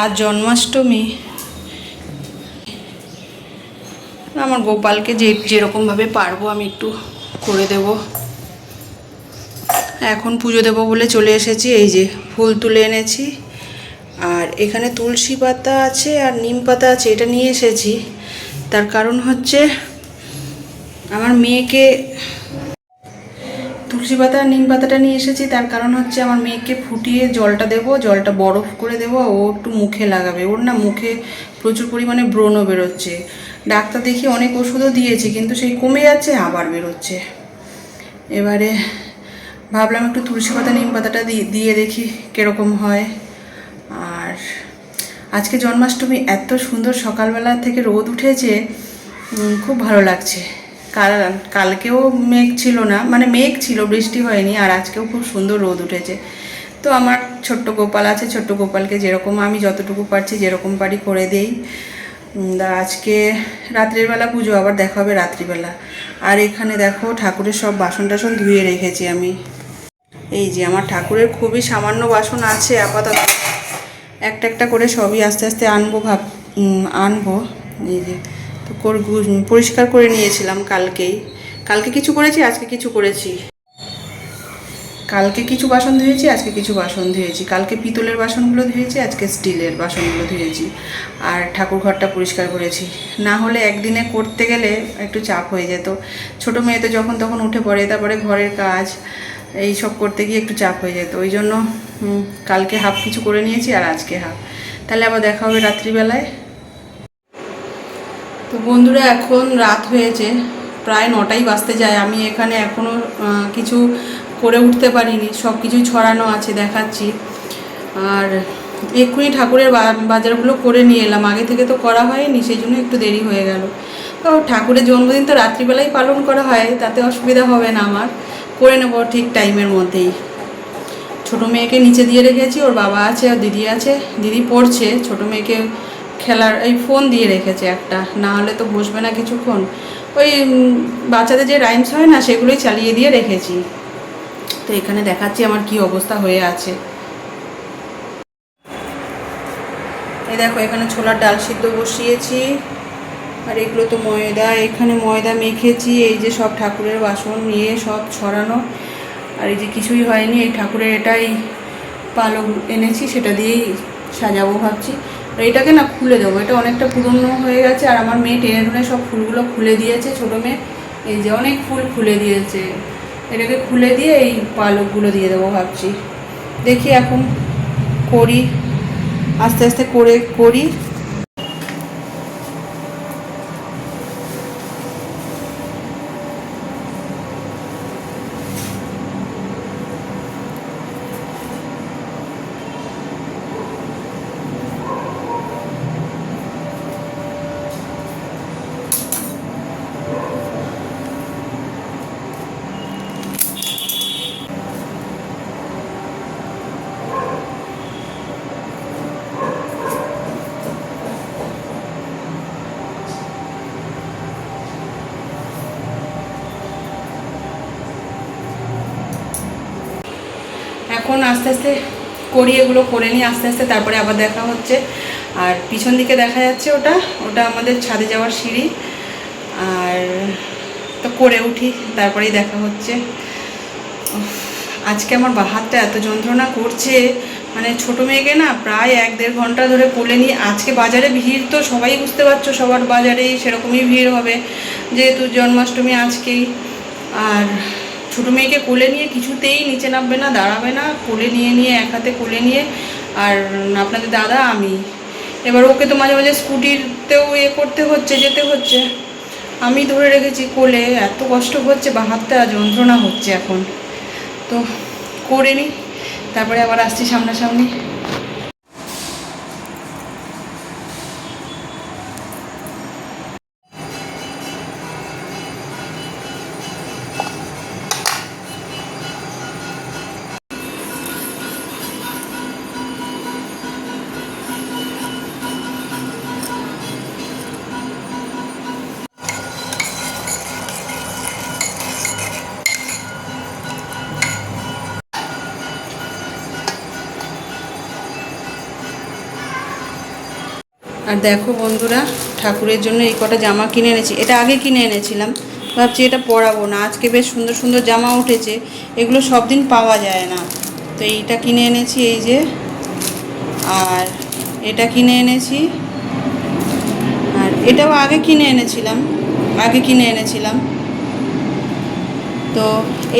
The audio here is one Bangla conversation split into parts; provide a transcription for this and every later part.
আর জন্মাষ্টমী? আমার গোপালকে যে যেরকমভাবে পারব আমি একটু করে দেব। এখন পুজো দেবো বলে চলে এসেছি, এই যে ফুল তুলে এনেছি। আর এখানে তুলসী পাতা আছে আর নিম পাতা আছে, এটা নিয়ে এসেছি। তার কারণ হচ্ছে আমার মেয়েকে তুলসী পাতা, আর নিম পাতাটা নিয়ে এসেছি। তার কারণ হচ্ছে আমার মেয়েকে ফুটিয়ে জলটা দেবো, জলটা বরফ করে দেবো, ও একটু মুখে লাগাবে। ওর না মুখে প্রচুর পরিমাণে ব্রণও বেরোচ্ছে। ডাক্তার দেখি অনেক ওষুধও দিয়েছি, কিন্তু সেই কমে যাচ্ছে, আবার বেরোচ্ছে। এবারে ভাবলাম একটু তুলসী পাতা, নিম পাতাটা দিয়ে দেখি কীরকম হয়। আর আজকে জন্মাষ্টমী এত সুন্দর সকালবেলা থেকে রোদ উঠেছে খুব ভালো লাগছে। কাল, কালকেও মেঘ ছিল না মানে মেঘ ছিল, বৃষ্টি হয়নি, আর আজকেও খুব সুন্দর রোদ উঠেছে। তো আমার ছোট্ট গোপাল আছে, ছোট্ট গোপালকে যেরকম আমি যতটুকু পারছি যেরকম পারি করে দেই। আজকে রাত্রির বেলা পুজো, আবার দেখা হবে রাত্রিবেলা আর এখানে দেখো ঠাকুরের সব বাসন টাসন ধুয়ে রেখেছি আমি। এই যে আমার ঠাকুরের খুবই সামান্য বাসন আছে আপাতত। একটা একটা করে সবই আস্তে আস্তে আনব ভাব আনব। এই যে তো কর- পরিষ্কার করে নিয়েছিলাম কালকেই। কালকে কিছু করেছি, আজকে কিছু করেছি। কালকে কিছু বাসন ধুয়েছি, আজকে কিছু বাসন ধুয়েছি। কালকে পিতলের বাসনগুলো ধুয়েছি, আজকে স্টিলের বাসনগুলো ধুয়েছি। আর ঠাকুর ঘরটা পরিষ্কার করেছি। না হলে একদিনে করতে গেলে একটু চাপ হয়ে যেত। ছোটো মেয়ে তো যখন তখন উঠে পড়ে, তারপরে ঘরের কাজ, এই সব করতে গিয়ে একটু চাপ হয়ে যেত। ওই জন্য কালকে হাফ কিছু করে নিয়েছি আর আজকে হাফ। তাহলে আবার দেখা হবে রাত্রিবেলায়। তো বন্ধুরা, এখন রাত হয়েছে, প্রায় নটাই বাজতে যায়। আমি এখানে এখনও কিছু করে উঠতে পারিনি, সব কিছুই ছড়ানো আছে, দেখাচ্ছি। আর এক্ষুনি ঠাকুরের বাজারগুলো করে নিয়ে এলাম। আগে থেকে তো করা হয়নি, সেই জন্য একটু দেরি হয়ে গেল। তো ঠাকুরের জন্মদিন তো রাত্রিবেলাই পালন করা হয়, তাতে অসুবিধা হবে না আমার। করে নেব ঠিক টাইমের মধ্যেই। ছোটো মেয়েকে নিচে দিয়ে রেখেছি, ওর বাবা আছে আর দিদি আছে। দিদি পড়ছে, ছোটো মেয়েকে খেলার এই ফোন দিয়ে রেখেছে একটা। না হলে তো বসবে না কিছুক্ষণ। ওই বাচ্চাদের যে রাইমস হয় না, সেগুলোই চালিয়ে দিয়ে রেখেছি। তো এখানে দেখাচ্ছি আমার কি অবস্থা হয়ে আছে। এই দেখো, এখানে ছোলার ডাল সিদ্ধ বসিয়েছি। আর এগুলো তো ময়দা, এখানে ময়দা মেখেছি। এই যে সব ঠাকুরের বাসন নিয়ে সব ছড়ানো। আর এই যে কিছুই হয়নি, এই ঠাকুরের এটাই পালক এনেছি, সেটা দিয়েই সাজাবো ভাবছি। এটাকে না খুলে দেবো। এটা অনেকটা পুরনো হয়ে গেছে আর আমার মেয়ে টেনে টুনে সব ফুলগুলো খুলে দিয়েছে। ছোটো মেয়ে, এই যে অনেক ফুল খুলে দিয়েছে। এটাকে খুলে দিয়ে এই পালকগুলো দিয়ে দেবো ভাবছি। দেখি এখন করি, আস্তে আস্তে করে করি। এখন আস্তে আস্তে করি, এগুলো করে নিই আস্তে আস্তে, তারপরে আবার দেখা হচ্ছে। আর পিছন দিকে দেখা যাচ্ছে ওটা ওটা আমাদের ছাদে যাওয়ার সিঁড়ি। আর তো করে উঠি, তারপরেই দেখা হচ্ছে। আজকে আমার বা হাতটা এত যন্ত্রণা করছে। মানে ছোটো মেয়েকে না প্রায় এক দেড় ঘণ্টা ধরে কোলে নিয়ে, আজকে বাজারে ভিড় তো সবাই বুঝতে পারছ, সবার বাজারেই সেরকমই ভিড় হবে। যেহেতু জন্মাষ্টমী আজকেই, আর ছোটো মেয়েকে কোলে নিয়ে কিছুতেই নিচে নামবে না, দাঁড়াবে না, কোলে নিয়ে নিয়ে, এক হাতে কোলে নিয়ে। আর আপনাদের দাদা, আমি। এবার ওকে তো মাঝে মাঝে স্কুটিতেও এ করতে হচ্ছে, যেতে হচ্ছে। আমি ধরে রেখেছি কোলে, এত কষ্ট হচ্ছে, বা হাতটা যন্ত্রণা হচ্ছে এখন। তো, করে নিই তারপরে আবার আসছি সামনাসামনি। আর দেখো বন্ধুরা, ঠাকুরের জন্য এই কটা জামা কিনে এনেছি। এটা আগে কিনে এনেছিলাম, ভাবছি এটা পরাবো না। আজকে বেশ সুন্দর সুন্দর জামা উঠেছে, এগুলো সব দিন পাওয়া যায় না। তো এইটা কিনে এনেছি, এই যে। আর এটা কিনে এনেছি, আর এটাও আগে কিনে এনেছিলাম, আগে কিনে এনেছিলাম। তো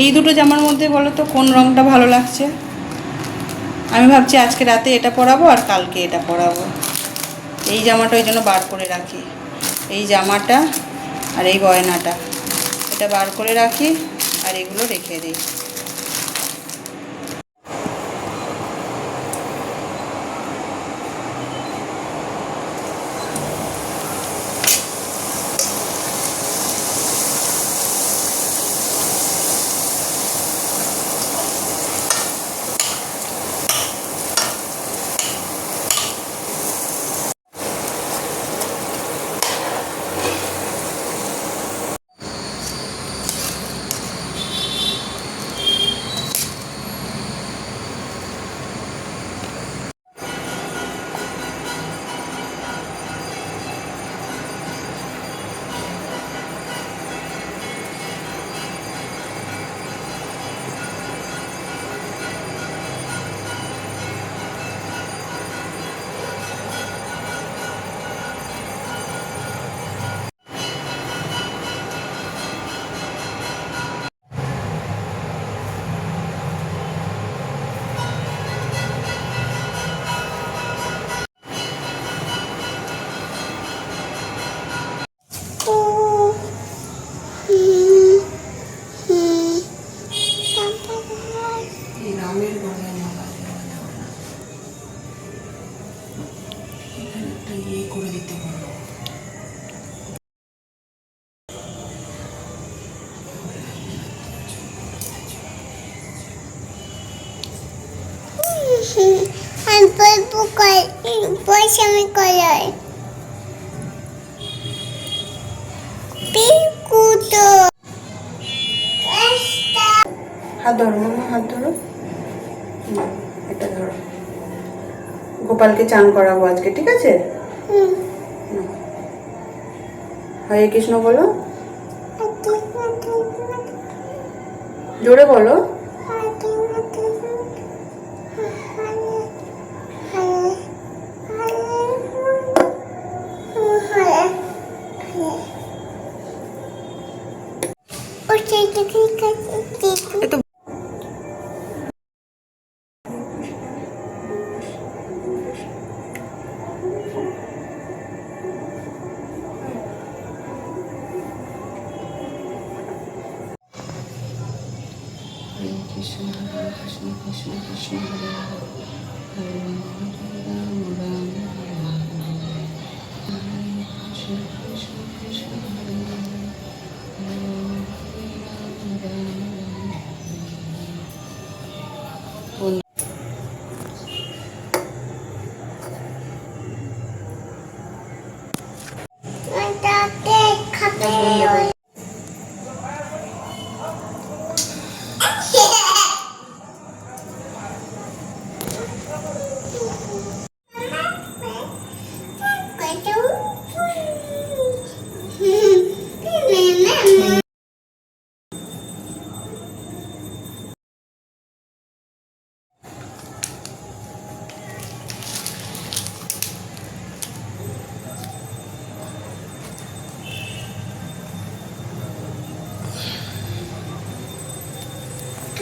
এই দুটো জামার মধ্যে বলো তো, কোন রঙটা ভালো লাগছে? আমি ভাবছি আজকে রাতে এটা পরাবো আর কালকে এটা পরাবো। এই জামাটা ওই জন্য বার করে রাখি। এই জামাটা আর এই গয়নাটা। এটা বার করে রাখি আর এগুলো রেখে দিই। হাত ধরো মামা হাত ধরো। এটা ধরো। গোপালকে চান করাবো আজকে ঠিক আছে? হরে কৃষ্ণ বলো। জোরে বলো। এত হরে কৃষ্ণ হরে কৃষ্ণ কৃষ্ণ কৃষ্ণ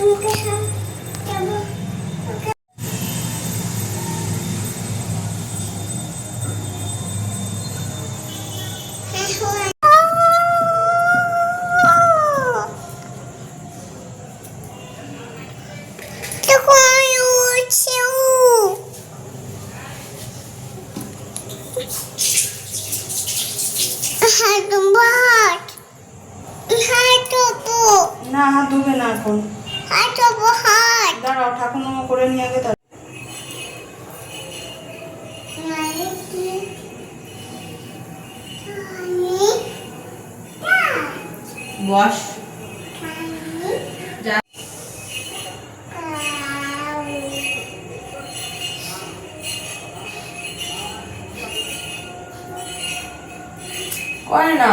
Mau. বস। করে না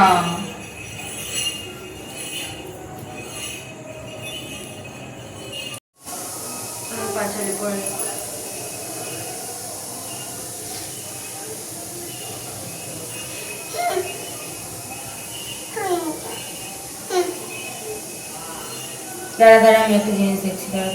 পাঁচালি করে দাঁড়া দাঁড়া, আমি একটা জিনিস দেখছি, দাঁড়া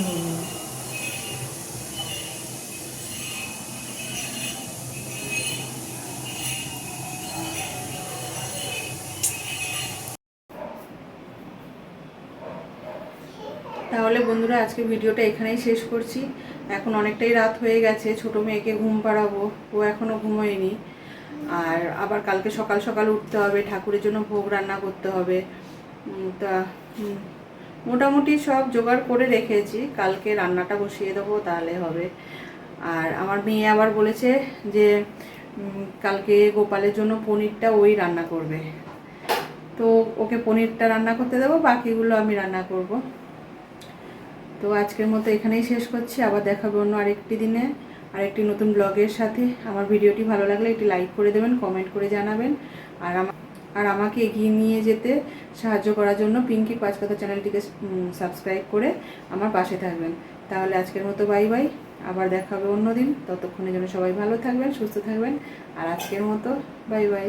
তাহলে বন্ধুরা, আজকে ভিডিওটা এখানেই শেষ করছি। এখন অনেকটাই রাত হয়ে গেছে, ছোট মেয়েকে ঘুম পাড়াবো, ও এখনও ঘুমোয়নি। আর আবার কালকে সকাল সকাল উঠতে হবে, ঠাকুরের জন্য ভোগ রান্না করতে হবে। তা মোটামুটি সব জোগাড় করে রেখেছি। কালকে রান্নাটা বসিয়ে দেবো, তাহলে হবে। আর আমার মেয়ে আবার বলেছে যে কালকে গোপালের জন্য পনিরটা ওই রান্না করবে। তো ওকে পনিরটা রান্না করতে দেবো, বাকিগুলো আমি রান্না করব। তো আজকের মতো এখানেই শেষ করছি। আবার দেখাবো অন্য আরেকটি দিনে, আরেকটি নতুন ব্লগের সাথে। আমার ভিডিওটি ভালো লাগলে একটি লাইক করে দেবেন, কমেন্ট করে জানাবেন। আর আমার আর আমাকে এগিয়ে নিয়ে যেতে সাহায্য করার জন্য পিঙ্কি পাঁচ কথা চ্যানেলটিকে সাবস্ক্রাইব করে আমার পাশে থাকবেন। তাহলে আজকের মতো বাই বাই আবার দেখা হবে অন্যদিন। ততক্ষণের জন্য সবাই ভালো থাকবেন, সুস্থ থাকবেন। আর আজকের মতো বাই বাই